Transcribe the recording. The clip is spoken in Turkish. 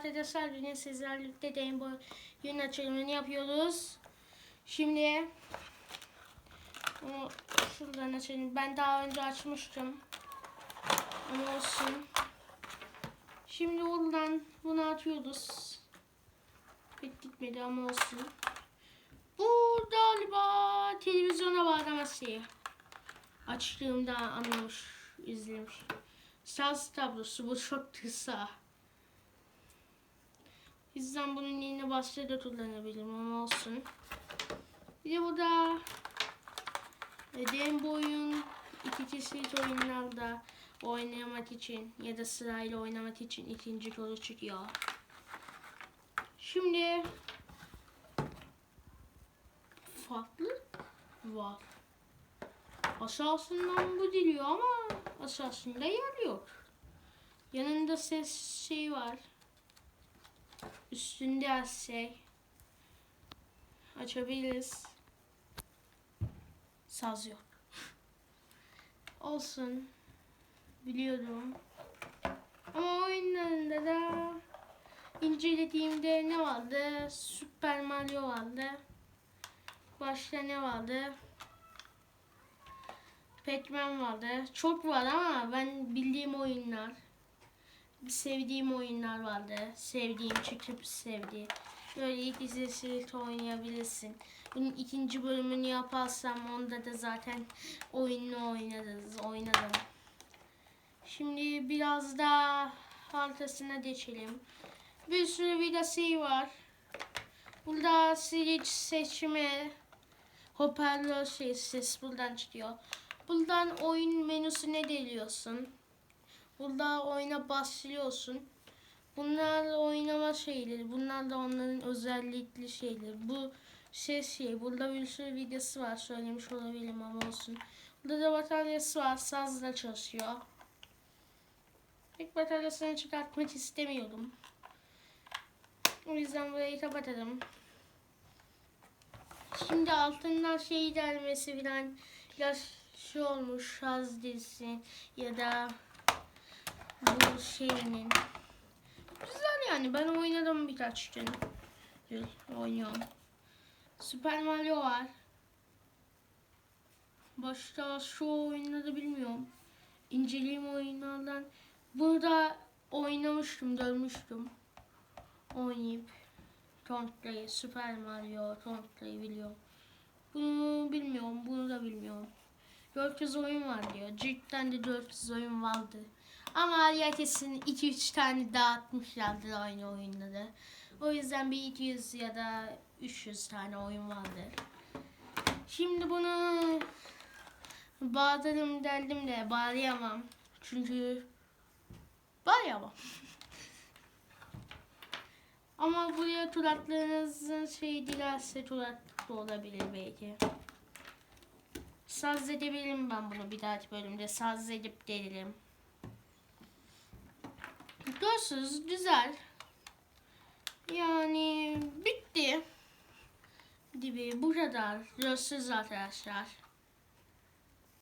arkadaşlar yine sizlerle birlikte Game Boy yayın açılımını yapıyoruz. Şimdi onu şuradan açalım. Ben daha önce açmıştım. Ama olsun. Şimdi buradan bunu atıyoruz. Pek gitmedi ama olsun. Bu galiba televizyona bağlaması. Açtığımda anlamış, izlemiş. Şans tablosu bu çok kısa. Bizden bunun yerine başka da kullanabilirim ama olsun. Bir de burada e, Boy'un iki kişilik oyunlarda oynamak için ya da sırayla oynamak için ikinci kolu çıkıyor. Şimdi farklı var. Aşağısından bu diliyor ama aşağısında yer yok. Yanında ses şey var. Üstünde her şey. Açabiliriz. Saz yok. Olsun. Biliyorum. Ama oyunlarında da incelediğimde ne vardı? Super Mario vardı. Başka ne vardı? Pac-Man vardı. Çok var ama ben bildiğim oyunlar. Sevdiğim oyunlar vardı. Sevdiğim, çıkıp sevdiğim. Böyle ilk izleyicilikte oynayabilirsin. Bunun ikinci bölümünü yaparsam onda da zaten oyununu oynarız, oynarım. Şimdi biraz daha arkasına geçelim. Bir sürü vidası var. Burada switch seçme, hoparlör şey, ses buradan çıkıyor. Buradan oyun menüsüne geliyorsun. Burada oyuna başlıyorsun. Bunlar oynama şeyleri. Bunlar da onların özellikli şeyleri. Bu ses şey. Burada bir sürü videosu var. Söylemiş olabilirim ama olsun. Burada da bataryası var. Sazla çalışıyor. Pek bataryasını çıkartmak istemiyorum. O yüzden burayı kapatalım. Şimdi altından şey gelmesi falan ya şu olmuş şarj dizisi ya da bu şeyinin güzel yani ben oynadım birkaç gün oynuyorum. Super Mario var. Başka şu oyunları bilmiyorum. İnceleyim oyunlardan. Burada oynamıştım, görmüştüm. Oynayıp Tonkla'yı, Super Mario, Tonkla'yı biliyorum. Bunu bilmiyorum, bunu da bilmiyorum. 400 oyun var diyor. Cidden de 400 oyun vardı. Ama herkesin 2-3 tane dağıtmışlardı aynı oyunları. O yüzden bir 200 ya da 300 tane oyun vardır. Şimdi bunu bağladım derdim de bağlayamam. Çünkü bağlayamam. Ama buraya turatlarınızın şey dilerse turat da olabilir belki. Saz edebilirim ben bunu bir dahaki bölümde. Saz edip gelirim. Görsüz güzel. Yani bitti. Gibi bu kadar. Görsüz arkadaşlar.